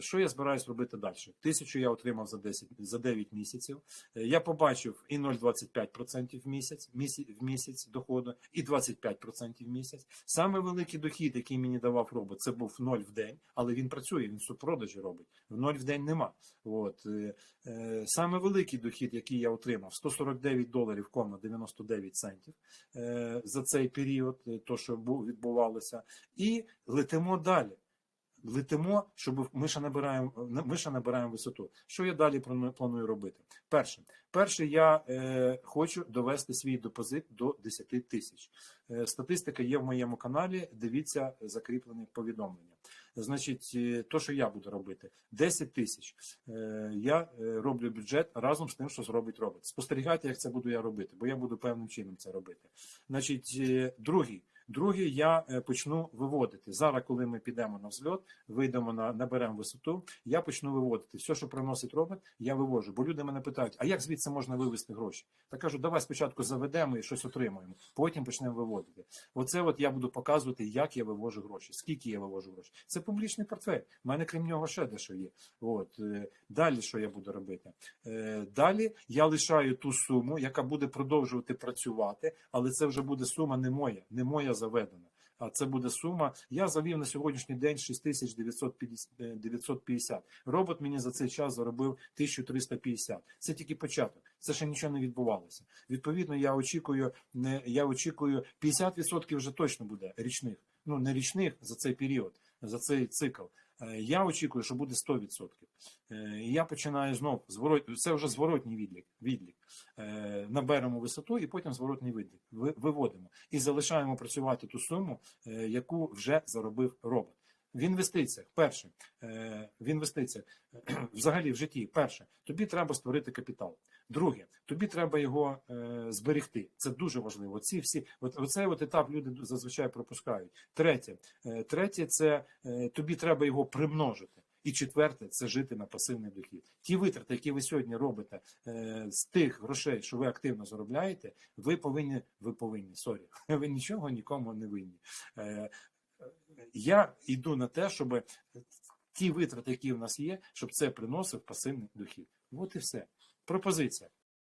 Що я збираюсь робити далі? Тисячу я отримав за 10, за 9 місяців. Е, Я побачив і 0,25% в місяць, в місяць доходу, і 25% в місяць. Саме великий дохід, який мені давав робот, це був 0 в день, але він працює, він супродажі робить. В 0 в день нема. От. е, е, Саме великий дохід, який я отримав, 149 доларів, кома 99 центів за цей період, то, що відбувалося, і летимо далі. Летимо, щоб ми ще набираємо, ми ще набираємо висоту. Що я далі планую- робити? Перше, перше, я е, хочу довести свій депозит до 10 тисяч. Е, статистика є в моєму каналі. Дивіться закріплене повідомлення. Значить, е, то, що я буду робити, 10 тисяч. Е, я е, роблю бюджет разом з тим, що зробить робот. Спостерігайте, як це буду я робити, бо я буду певним чином це робити. Значить, другий. Другий я е, почну виводити. Зараз, коли ми підемо на взльот, вийдемо на наберемо висоту, я почну виводити. Все, що приносить робот, я вивожу. Бо люди мене питають, а як звідси можна вивести гроші? Та кажу, давай спочатку заведемо і щось отримаємо, потім почнемо виводити. Оце от я буду показувати, як я вивожу гроші, скільки я вивожу гроші. Це публічний портфель. У мене крім нього ще дещо є. От е, далі, що я буду робити? Е, Далі я лишаю ту суму, яка буде продовжувати працювати, але це вже буде сума не моя, не моя заведена. А це буде сума. Я завів на сьогоднішній день 6950. Робот мені за цей час заробив 1350. Це тільки початок. Це ще нічого не відбувалося. Відповідно, я очікую, не я очікую 50% вже точно буде річних. Ну не річних за цей період, за цей цикл. Е, Я очікую, що буде 100%. Е, І я починаю знов зворот. Це вже зворотній відлік. відлік. Е, Наберемо висоту і потім зворотній відлік. Виводимо і залишаємо працювати ту суму, е, яку вже заробив робот. В інвестиціях, перше, в інвестиціях, взагалі в житті, перше, тобі треба створити капітал. Друге, тобі треба його зберегти. Це дуже важливо. Ці всі, от оцей от етап люди зазвичай пропускають. Третє, третє, це тобі треба його примножити. І четверте це жити на пасивний дохід. Ті витрати, які ви сьогодні робите е, з тих грошей, що ви активно заробляєте, ви повинні, ви повинні, сорі, ви нічого нікому не винні. Е, я йду на те, щоб ті витрати, які в нас є, щоб це приносив пасивний дохід. От і все. Пропозиція.